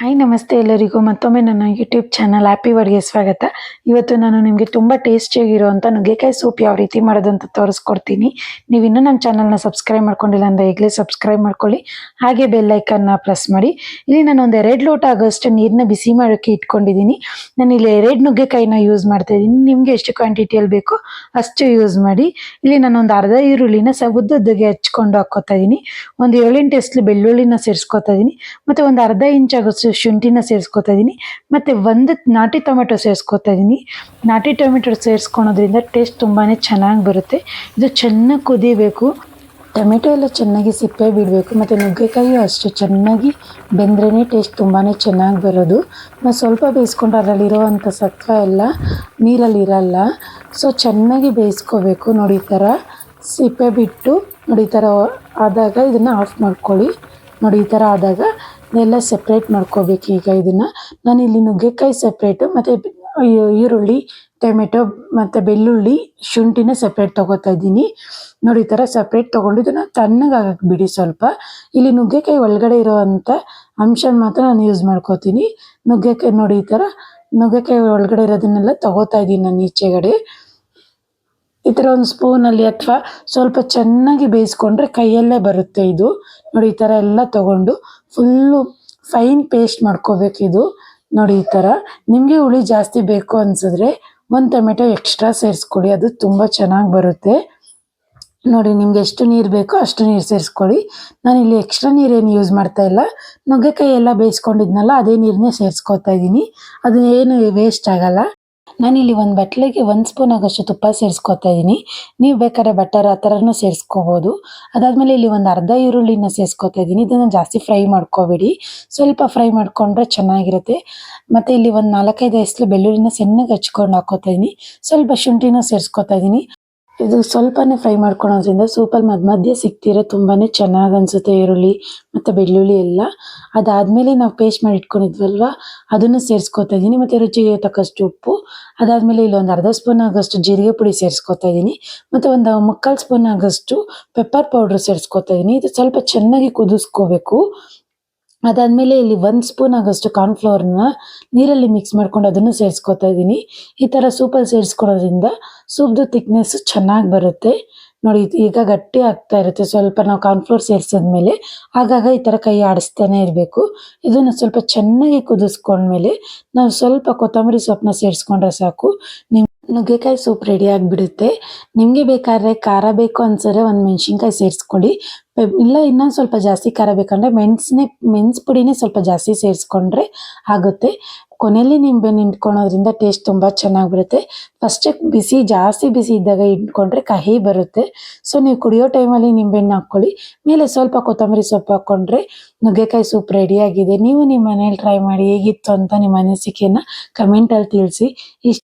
Hi ನಮಸ್ತೆ ಎಲ್ಲರಿಗೂ. ಮತ್ತೊಮ್ಮೆ ನನ್ನ ಯೂಟ್ಯೂಬ್ ಚಾನಲ್ ಹ್ಯಾಪಿ ವರ್ಡ್ಗೆ ಸ್ವಾಗತ. ಇವತ್ತು ನಾನು ನಿಮಗೆ ತುಂಬ ಟೇಸ್ಟಿಯಾಗಿರುವಂಥ ನುಗ್ಗೆಕಾಯಿ ಸೂಪ್ ಯಾವ ರೀತಿ ಮಾಡೋದು ಅಂತ ತೋರಿಸ್ಕೊಡ್ತೀನಿ. ನೀವು ಇನ್ನೂ ನಮ್ಮ ಚಾನಲ್ನ ಸಬ್ಸ್ಕ್ರೈಬ್ ಮಾಡ್ಕೊಂಡಿಲ್ಲ ಅಂದರೆ ಈಗಲೇ ಸಬ್ಸ್ಕ್ರೈಬ್ ಮಾಡ್ಕೊಳ್ಳಿ. ಹಾಗೆ ಬೆಲ್ ಐಕನ್ನ ಪ್ರೆಸ್ ಮಾಡಿ. ಇಲ್ಲಿ ನಾನು ಒಂದು ಎರಡು ಲೋಟ ಆಗೋಷ್ಟು ನೀರನ್ನ ಬಿಸಿ ಮಾಡೋಕ್ಕೆ ಇಟ್ಕೊಂಡಿದ್ದೀನಿ. ನಾನು ಇಲ್ಲಿ ಎರಡು ನುಗ್ಗೆಕಾಯಿನ ಯೂಸ್ ಮಾಡ್ತಾ ಇದ್ದೀನಿ. ನಿಮಗೆ ಎಷ್ಟು ಕ್ವಾಂಟಿಟಿಯಲ್ಲಿ ಬೇಕೋ ಅಷ್ಟು ಯೂಸ್ ಮಾಡಿ. ಇಲ್ಲಿ ನಾನು ಒಂದು ಅರ್ಧ ಈರುಳ್ಳಿನ ಸ ಹಚ್ಕೊಂಡು ಹಾಕ್ಕೋತಾ ಇದ್ದೀನಿ. ಒಂದು ಏಳೆಂಟು ಎಸ್ಲು ಬೆಳ್ಳುಳ್ಳಿನ ಸೇರಿಸ್ಕೊತಾ ಇದ್ದೀನಿ. ಮತ್ತು ಒಂದು ಅರ್ಧ ಇಂಚ್ ಆಗೋಷ್ಟು ಶುಂಠಿನ ಸೇರಿಸ್ಕೊತಾ ಇದ್ದೀನಿ ಮತ್ತು ಒಂದು ನಾಟಿ ಟೊಮೆಟೊ ಸೇರಿಸ್ಕೊತಾ ಇದ್ದೀನಿ ನಾಟಿ ಟೊಮೆಟೊ ಸೇರಿಸ್ಕೊಳೋದ್ರಿಂದ ಟೇಸ್ಟ್ ತುಂಬಾ ಚೆನ್ನಾಗಿ ಬರುತ್ತೆ. ಇದು ಚೆನ್ನಾಗಿ ಕುದಿಬೇಕು. ಟೊಮೆಟೊ ಎಲ್ಲ ಚೆನ್ನಾಗಿ ಸಿಪ್ಪೆ ಬಿಡಬೇಕು, ಮತ್ತು ನುಗ್ಗೆಕಾಯಿಯು ಅಷ್ಟು ಚೆನ್ನಾಗಿ ಬೆಂದ್ರೇ ಟೇಸ್ಟ್ ತುಂಬಾ ಚೆನ್ನಾಗಿ ಬರೋದು. ನಾವು ಸ್ವಲ್ಪ ಬೇಯಿಸ್ಕೊಂಡು ಅದರಲ್ಲಿರೋವಂಥ ಸತ್ವ ಎಲ್ಲ ನೀರಲ್ಲಿರಲ್ಲ ಸೊ ಚೆನ್ನಾಗಿ ಬೇಯಿಸ್ಕೋಬೇಕು. ನೋಡಿ ಈ ಥರ ಸಿಪ್ಪೆ ಬಿಟ್ಟು, ನೋಡಿ ಈ ಥರ ಆದಾಗ ಇದನ್ನು ಆಫ್ ಮಾಡ್ಕೊಳ್ಳಿ. ನೋಡಿ ಈ ಥರ ಆದಾಗ ಎಲ್ಲ ಸಪ್ರೇಟ್ ಮಾಡ್ಕೋಬೇಕು ಈಗ ಇದನ್ನು. ನಾನು ಇಲ್ಲಿ ನುಗ್ಗೆಕಾಯಿ ಸಪ್ರೇಟು ಮತ್ತು ಈರುಳ್ಳಿ, ಟೊಮೆಟೊ ಮತ್ತು ಬೆಳ್ಳುಳ್ಳಿ ಶುಂಠಿನ ಸಪ್ರೇಟ್ ತೊಗೋತಾ ಇದ್ದೀನಿ. ನೋಡಿ ಈ ಥರ ಸಪ್ರೇಟ್ ತೊಗೊಂಡು ಇದನ್ನು ತಣ್ಣಗಾಗಕ್ಕೆ ಬಿಡಿ ಸ್ವಲ್ಪ. ಇಲ್ಲಿ ನುಗ್ಗೆಕಾಯಿ ಒಳಗಡೆ ಇರೋವಂಥ ಅಂಶ ಮಾತ್ರ ನಾನು ಯೂಸ್ ಮಾಡ್ಕೋತೀನಿ. ನುಗ್ಗೆಕಾಯಿ ನೋಡಿ ಈ ಥರ ನುಗ್ಗೆಕಾಯಿ ಒಳಗಡೆ ಇರೋದನ್ನೆಲ್ಲ ತೊಗೋತಾ ಇದ್ದೀನಿ ನಾನು ಈಚೆಗಡೆ. ಈ ಥರ ಒಂದು ಸ್ಪೂನಲ್ಲಿ ಅಥವಾ ಸ್ವಲ್ಪ ಚೆನ್ನಾಗಿ ಬೇಯಿಸ್ಕೊಂಡ್ರೆ ಕೈಯಲ್ಲೇ ಬರುತ್ತೆ ಇದು. ನೋಡಿ, ಈ ಥರ ಎಲ್ಲ ತಗೊಂಡು ಫುಲ್ಲು ಫೈನ್ ಪೇಸ್ಟ್ ಮಾಡ್ಕೋಬೇಕು ಇದು. ನೋಡಿ, ಈ ಥರ. ನಿಮಗೆ ಹುಳಿ ಜಾಸ್ತಿ ಬೇಕು ಅನಿಸಿದ್ರೆ ಒಂದು ಟೊಮೆಟೊ ಎಕ್ಸ್ಟ್ರಾ ಸೇರಿಸ್ಕೊಳ್ಳಿ ಅದು ತುಂಬ ಚೆನ್ನಾಗಿ ಬರುತ್ತೆ. ನೋಡಿ, ನಿಮ್ಗೆ ಎಷ್ಟು ನೀರು ಬೇಕೋ ಅಷ್ಟು ನೀರು ಸೇರಿಸ್ಕೊಳ್ಳಿ ನಾನು ಇಲ್ಲಿ ಎಕ್ಸ್ಟ್ರಾ ನೀರೇನು ಯೂಸ್ ಮಾಡ್ತಾ ಇಲ್ಲ. ನುಗ್ಗೆಕಾಯಿ ಎಲ್ಲ ಬೇಯಿಸ್ಕೊಂಡಿದ್ನಲ್ಲ, ಅದೇ ನೀರನ್ನೇ ಸೇರಿಸ್ಕೊತಾ ಇದ್ದೀನಿ ಅದು ಏನು ವೇಸ್ಟ್ ಆಗಲ್ಲ. ನಾನಿಲ್ಲಿ ಒಂದು ಬಟ್ಲಿಗೆ ಒಂದು ಸ್ಪೂನ್ ಆಗೋಷ್ಟು ತುಪ್ಪ ಸೇರಿಸ್ಕೊತಾ ಇದ್ದೀನಿ ನೀವು ಬೇಕಾದ್ರೆ ಬಟರ್ ಆ ಥರನೂ ಸೇರಿಸ್ಕೋಬೋದು. ಅದಾದಮೇಲೆ ಇಲ್ಲಿ ಒಂದು ಅರ್ಧ ಈರುಳ್ಳಿನ ಸೇರಿಸ್ಕೊತಾ ಇದ್ದೀನಿ ಇದನ್ನು ಜಾಸ್ತಿ ಫ್ರೈ ಮಾಡ್ಕೋಬೇಡಿ. ಸ್ವಲ್ಪ ಫ್ರೈ ಮಾಡಿಕೊಂಡ್ರೆ ಚೆನ್ನಾಗಿರುತ್ತೆ. ಮತ್ತು ಇಲ್ಲಿ ಒಂದು ನಾಲ್ಕೈದು ಎಸ್ಲು ಬೆಳ್ಳುಳ್ಳಿನ ಸಣ್ಣಗೆ ಹಚ್ಕೊಂಡು ಹಾಕೋತಾ ಇದ್ದೀನಿ ಸ್ವಲ್ಪ ಶುಂಠಿನೂ ಸೇರಿಸ್ಕೊತಾ ಇದ್ದೀನಿ ಇದು ಸ್ವಲ್ಪನೇ ಫ್ರೈ ಮಾಡ್ಕೊಳೋದ್ರಿಂದ ಸೂಪಲ್ಲಿ ಮಧ್ಯ ಮಧ್ಯೆ ಸಿಗ್ತಿರೋ ತುಂಬಾ ಚೆನ್ನಾಗಿ ಅನಿಸುತ್ತೆ ಈರುಳ್ಳಿ ಮತ್ತು ಬೆಳ್ಳುಳ್ಳಿ ಎಲ್ಲ. ಅದಾದಮೇಲೆ ನಾವು ಪೇಸ್ಟ್ ಮಾಡಿ ಇಟ್ಕೊಂಡಿದ್ವಲ್ವ? ಅದನ್ನು ಸೇರಿಸ್ಕೊತಾ ಇದ್ದೀನಿ. ಮತ್ತು ರುಚಿಗೆ ತಕ್ಕಷ್ಟು ಉಪ್ಪು. ಅದಾದಮೇಲೆ ಇಲ್ಲೊಂದು ಅರ್ಧ ಸ್ಪೂನ್ ಆಗೋಷ್ಟು ಜೀರಿಗೆ ಪುಡಿ ಸೇರಿಸ್ಕೊತಾ ಇದ್ದೀನಿ. ಮತ್ತು ಒಂದು ಮುಕ್ಕಾಲು ಸ್ಪೂನ್ ಆಗೋಷ್ಟು ಪೆಪ್ಪರ್ ಪೌಡ್ರ್ ಸೇರಿಸ್ಕೊತಾ ಇದ್ದೀನಿ. ಇದು ಸ್ವಲ್ಪ ಚೆನ್ನಾಗಿ ಕುದಿಸ್ಕೋಬೇಕು. ಅದಾದಮೇಲೆ ಇಲ್ಲಿ ಒಂದು ಸ್ಪೂನ್ ಆಗೋಷ್ಟು ಕಾರ್ನ್ಫ್ಲವರ್ನ ನೀರಲ್ಲಿ ಮಿಕ್ಸ್ ಮಾಡ್ಕೊಂಡು ಅದನ್ನು ಸೇರಿಸ್ಕೊತಾ ಇದ್ದೀನಿ. ಈ ಥರ ಸೂಪಲ್ಲಿ ಸೇರಿಸ್ಕೊಳೋದ್ರಿಂದ ಸೂಪ್ದು ತಿಕ್ನೆಸ್ಸು ಚೆನ್ನಾಗಿ ಬರುತ್ತೆ. ನೋಡಿ, ಈಗ ಗಟ್ಟಿ ಆಗ್ತಾ ಇರುತ್ತೆ. ಸ್ವಲ್ಪ ನಾವು ಕಾರ್ನ್ಫ್ಲೋರ್ ಸೇರಿಸಿದ್ಮೇಲೆ ಆಗಾಗ ಈ ಥರ ಕೈ ಆಡಿಸ್ತಾನೆ ಇರಬೇಕು. ಇದನ್ನು ಸ್ವಲ್ಪ ಚೆನ್ನಾಗಿ ಕುದಿಸ್ಕೊಂಡ್ಮೇಲೆ ನಾವು ಸ್ವಲ್ಪ ಕೊತ್ತಂಬರಿ ಸೊಪ್ಪನ್ನ ಸೇರಿಸ್ಕೊಂಡ್ರೆ ಸಾಕು. ನಿಮ್ಮ ನುಗ್ಗೆಕಾಯಿ ಸೂಪ್ ರೆಡಿ ಆಗಿಬಿಡುತ್ತೆ. ನಿಮಗೆ ಬೇಕಾದ್ರೆ ಖಾರ ಬೇಕು ಅನ್ಸಿದ್ರೆ ಒಂದು ಮೆಣಸಿನ್ಕಾಯಿ ಸೇರಿಸ್ಕೊಳ್ಳಿ. ಇಲ್ಲ, ಇನ್ನೊಂದು ಸ್ವಲ್ಪ ಜಾಸ್ತಿ ಖಾರ ಬೇಕಂದರೆ ಮೆಣಸನ್ನೇ ಮೆಣಸು ಪುಡಿನೇ ಸ್ವಲ್ಪ ಜಾಸ್ತಿ ಸೇರಿಸ್ಕೊಂಡ್ರೆ ಆಗುತ್ತೆ. ಕೊನೆಯಲ್ಲಿ ನಿಂಬೆ ಇಟ್ಕೊಳೋದ್ರಿಂದ ಟೇಸ್ಟ್ ತುಂಬ ಚೆನ್ನಾಗಿ ಬರುತ್ತೆ ಫಸ್ಟೇ ಬಿಸಿ, ಜಾಸ್ತಿ ಬಿಸಿ ಇದ್ದಾಗ ಇಟ್ಕೊಂಡ್ರೆ ಕಹಿ ಬರುತ್ತೆ. ಸೊ ನೀವು ಕುಡಿಯೋ ಟೈಮಲ್ಲಿ ನಿಂಬೆಹಣ್ಣು ಹಾಕ್ಕೊಳ್ಳಿ. ಮೇಲೆ ಸ್ವಲ್ಪ ಕೊತ್ತಂಬರಿ ಸೊಪ್ಪು ಹಾಕ್ಕೊಂಡ್ರೆ ನುಗ್ಗೆಕಾಯಿ ಸೂಪ್ ರೆಡಿಯಾಗಿದೆ ನೀವು ನಿಮ್ಮ ಮನೇಲಿ ಟ್ರೈ ಮಾಡಿ ಹೇಗಿತ್ತು ಅಂತ ನಿಮ್ಮ ಅನಿಸಿಕೆಯನ್ನು ಕಮೆಂಟಲ್ಲಿ ತಿಳಿಸಿ. ಇಷ್ಟು